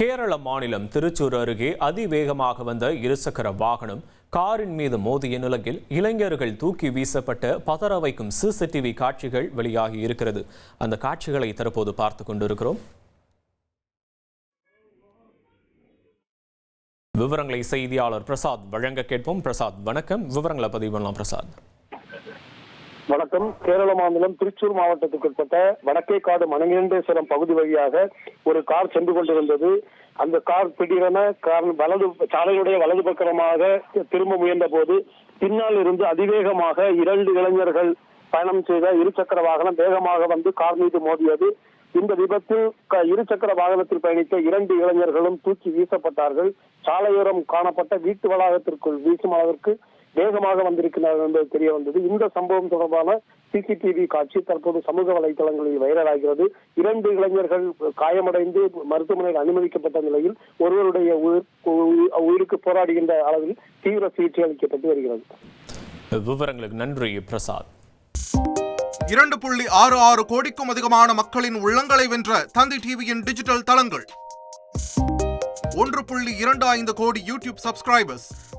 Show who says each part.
Speaker 1: கேரள மாநிலம் திருச்சூர் அருகே அதிவேகமாக வந்த இருசக்கர வாகனம் காரின் மீது மோதிய நிலையில் இளைஞர்கள் தூக்கி வீசப்பட்ட பதற வைக்கும் சிசிடிவி காட்சிகள் வெளியாகி இருக்கிறது. அந்த காட்சிகளை தற்போது பார்த்து கொண்டிருக்கிறோம். விவரங்களை செய்தியாளர் பிரசாத் வழங்க கேட்போம். பிரசாத் வணக்கம். விவரங்களை பதிவு பண்ணலாம் பிரசாத்.
Speaker 2: வணக்கம். கேரள மாநிலம் திருச்சூர் மாவட்டத்துக்குட்பட்ட வடக்கே காடு மணங்கேண்டேஸ்வரம் பகுதி வழியாக ஒரு கார் சென்று கொண்டிருந்தது. அந்த கார் திடீரென கார் வலது சாலையுடைய வலது பக்கமாக திரும்ப முயன்ற போது பின்னால் இருந்து அதிவேகமாக இரண்டு இளைஞர்கள் பயணம் செய்த இருசக்கர வாகனம் வேகமாக வந்து கார் மீது மோதியது. இந்த விபத்தில் க- இருசக்கர வாகனத்தில் பயணித்த இரண்டு இளைஞர்களும் தூக்கி வீசப்பட்டார்கள். சாலையோரம் காணப்பட்ட வீட்டு வளாகத்திற்குள் வீசும் அளவிற்கு வேகமாக வந்திருக்கிறார்கள் என்பது தெரிய வந்தது. இந்த சம்பவம் தொடர்பான சிசிடிவி காட்சி தற்போது சமூக வலைதளங்களில் வைரலாகிறது. இரண்டு இளைஞர்கள் காயமடைந்து மருத்துவமனையில் அனுமதிக்கப்பட்ட நிலையில் ஒருவருடைய உயிர் உயிர்- உயிருக்கு போராடுகின்ற அளவில் தீவிர சிகிச்சை அளிக்கப்பட்டு வருகிறது.
Speaker 1: விவரங்களுக்கு நன்றி பிரசாத்.
Speaker 3: இரண்டு புள்ளி ஆறு ஆறு கோடிக்கும் அதிகமான மக்களின் உள்ளங்களை வென்ற தந்தி டிவியின் டிஜிட்டல் தளங்கள். ஒன்று புள்ளி இரண்டு ஐந்து கோடி யூடியூப் சப்ஸ்கிரைபர்ஸ்.